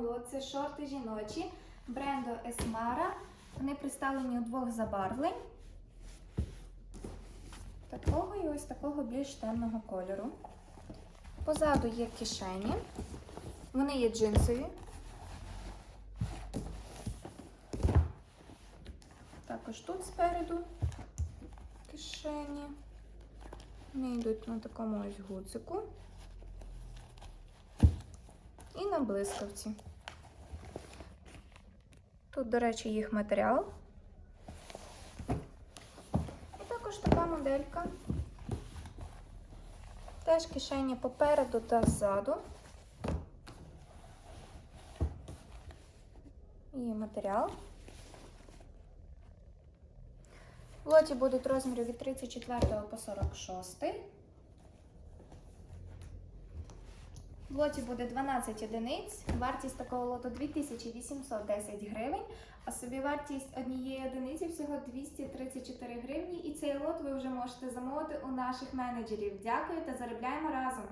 лот. Це шорти жіночі бренду Esmara. Вони представлені у двох забарвлень. Такого і ось такого більш темного кольору. Позаду є кишені. Вони є джинсові. Також тут спереду кишені. Вони йдуть на такому ось гудзику. І на блискавці. Тут, до речі, їх матеріал. І також така моделька. Теж кишені попереду та ззаду. І матеріал. В лоті будуть розміри від 34 по 46. В лоті буде 12 одиниць. Вартість такого лоту 2810 гривень, а собівартість однієї одиниці всього 234 гривні. І цей лот ви вже можете замовити у наших менеджерів. Дякую та заробляємо разом!